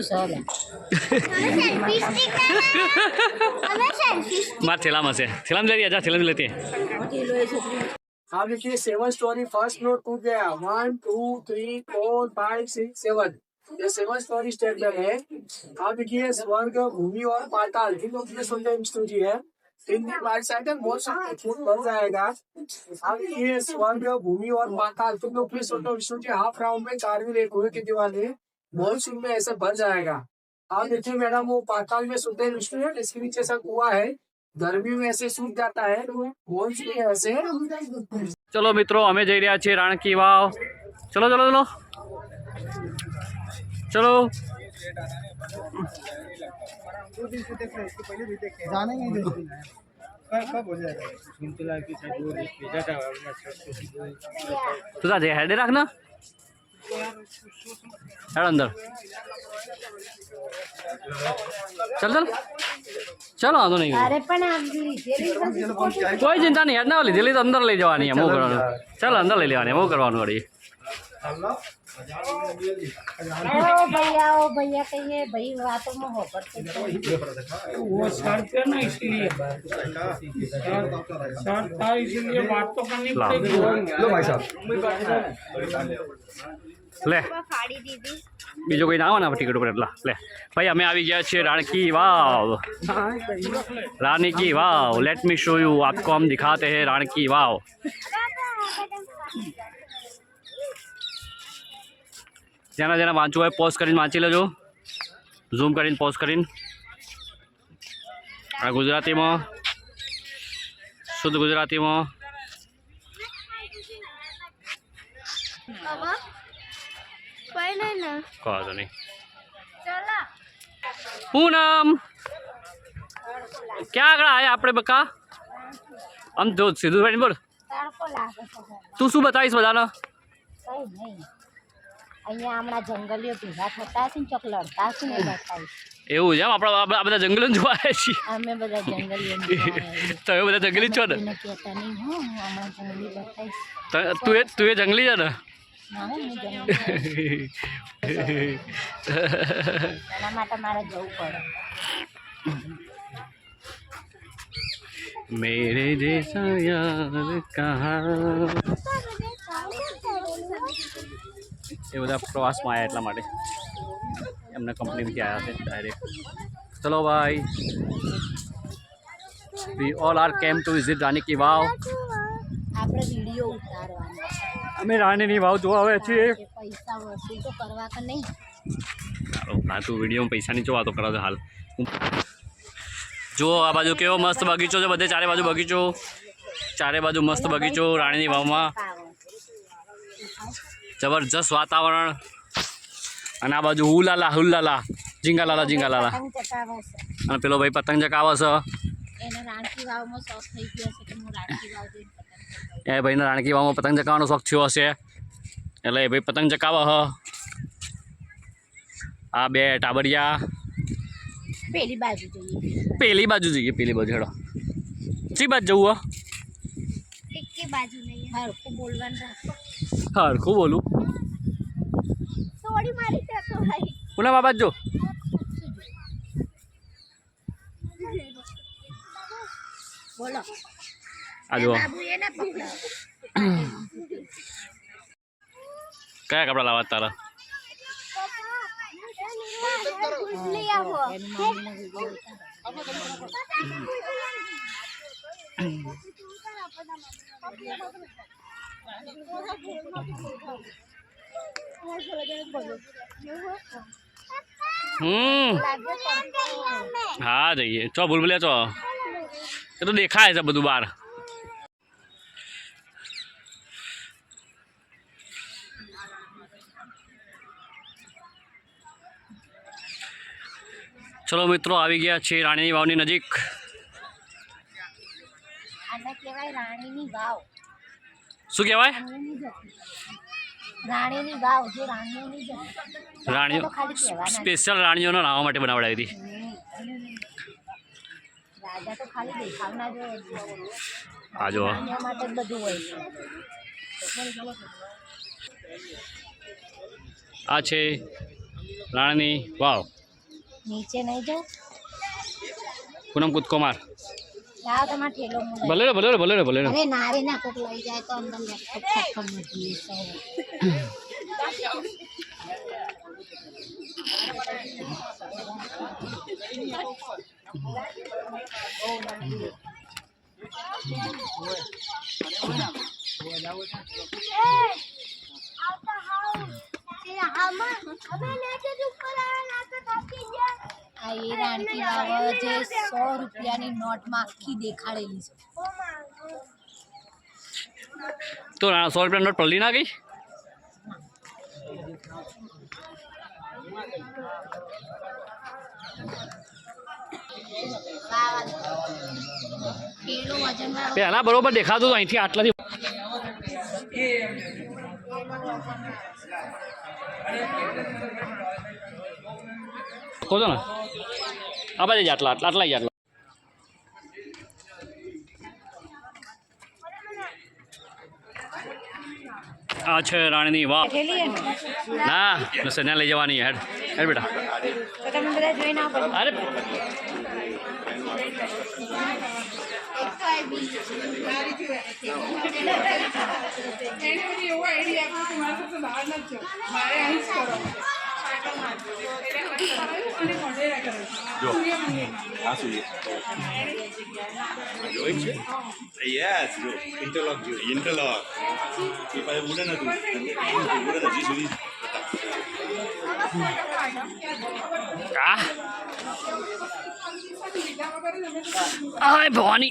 To seven मार ठेला में से ठेला ले लिया जा ठेला लेते हैं आप हाँ, देखिए सेवन स्टोरी फर्स्ट नोट टूट गया one two three four five six seven ये सेवन स्टोरी स्टेटमेंट है आप हाँ, देखिए स्वर्ग भूमि और पाताल इन लोग के सुंदर स्तुति है तीन दिन बारिश आएगा बहुत सारा छूट बन जाएगा अब हाँ, ये स्वर्ग भूमि और पाताल तुम लोग फिर सुन लो विष्णु जी हाफ राउंड में कारगिल रेट हुए के दिवाली भविष्य में ऐसा बन जाएगा आप देखिए मैडम वो पाताल में सुनते हैं स्टूडेंट इसके नीचे सब हुआ है गर्मी में ऐसे સૂટ જાતા હે બોલ છે એસે ચલો મિત્રો અમે જઈ રહ્યા છીએ રાણકી चलो चलो चलो ચલો ચલો हेडे रखना चल अंदर चल चल चलो आ तो नहीं कोई चिंता नहीं हटने वाली दिल्ली तो अंदर ले जानी है मुँह करवा चल अंदर ले लेवानी है मुँह करवा वाली भैया ओ भैया कहिए भाई रातों में हो तो। वो शर्त है ना इसलिए शर्त था इसलिए बात तो करनी पड़ेगी लो भाई साहब લે બીજું કોઈ ના આવવાના ટિકિટ ઉપર એટલા લે ભાઈ અમે આવી ગયા છીએ Ranki Vav Rani Vav let me show you આપકો હમ દિખાતે હે રાણકી વાવ જેના જેના વાંચવું હોય પોસ્ટ કરીને વાંચી લેજો ઝૂમ કરીને પોસ્ટ કરીને આ ગુજરાતીમાં શુદ્ધ ગુજરાતીમાં નહીં પૂનમ ક્યાં આગળ આવ્યા આપણે બકા આમ જો સીધું ભાઈ બોલ તું શું બતાવીશ બધાનો એવું છે આપણે આ બધા જંગલો જોવા આવ્યા છીએ અમે બધા જંગલી તમે છો ને તું એ તું એ જંગલી છે ને માનું મે જમવા સમા માતા મારે જવું પડ મેરે જેસા યાર કહા એ બધા પ્રવાસ માં આયા એટલા માટે એમને કંપની માં જે આયા છે ડાયરેક્ટ ચલો ભાઈ be all are came to easy Dhani કી વાવ આપણે વિડિયો ઉતાર અમે રાણીની વાવ જોવા આવે છીએ પૈસા વસૂલ તો કરવા કે નહીં ચાલો વિડીયોમાં પૈસાની જો વાતો કરાવજો હાલ જુઓ આ બાજુ કેવો મસ્ત બગીચો છે બધે ચારે બાજુ બગીચો ચારે બાજુ મસ્ત બગીચો રાણીની વાવમાં જબરજસ્ત વાતાવરણ અને આ બાજુ હુલાલા હુલાલા જીંગાલાલા જીંગાલાલા અને પેલો ભાઈ પતંગ ચકાવે છે એ ભાઈને રાણકીવામાં પતંગ ચકાવવાનો શોખ થયો હશે એટલે એ ભાઈ પતંગ ચકાવવા હ આ બે ટાબરિયા પેલી બાજુ જોઈએ પેલી બાજુ જોઈએ પેલી બાજુ હેડો ચી બાજુ જવું હરખું બોલું પુના બાબા જો બોલો આ જુઓ કયા કપડા લાવવા તારા હમ હા જઈએ ચો ભૂલ ભૂલ્યા ચો એ તો દેખાય છે બધું બહાર ચલો મિત્રો આવી ગયા છે રાણીની વાવની નજીક શું કહેવાય રાણીઓ સ્પેશિયલ રાણીઓનો નાવા માટે બનાવડાવી હતી આ જો આ છે રાણીની વાવ નીચે નહીં જાઉં પૂનમ કૂદકો માર લાવ તમાર ઠેલો મુલે ભલે રે ભલે રે ના आई ये दान की बाजे ₹100 की नोट मांखी देखालेली तो ₹100 નોટ પડલી ના ગઈ પેલો વજન પહેલા બરોબર દેખાજો અહીથી આટલાથી ખોદો ના అబ్బాయి అట్లా అట్లా అట్లా అట్లా આ છે રાણીની વાવ ના રસોઈના લઈ જવાની હેડ હેડ બેટા અરે મારે અહીં इंटरलॉक इंटरलॉक ये पाए बोले ना तू बोले ना जी सुनी का आय भवानी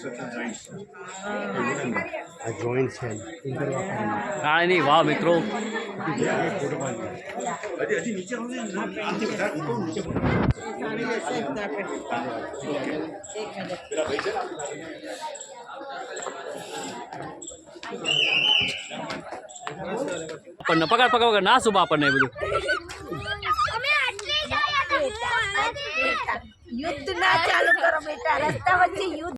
કાંઈ નહીં વાહ મિત્રો આપણને પકડ પકડ પકડ ના શું આપણને બધું યુદ્ધ ના ચાલુ કરો બેટા રસ્તા વચ્ચે યુદ્ધ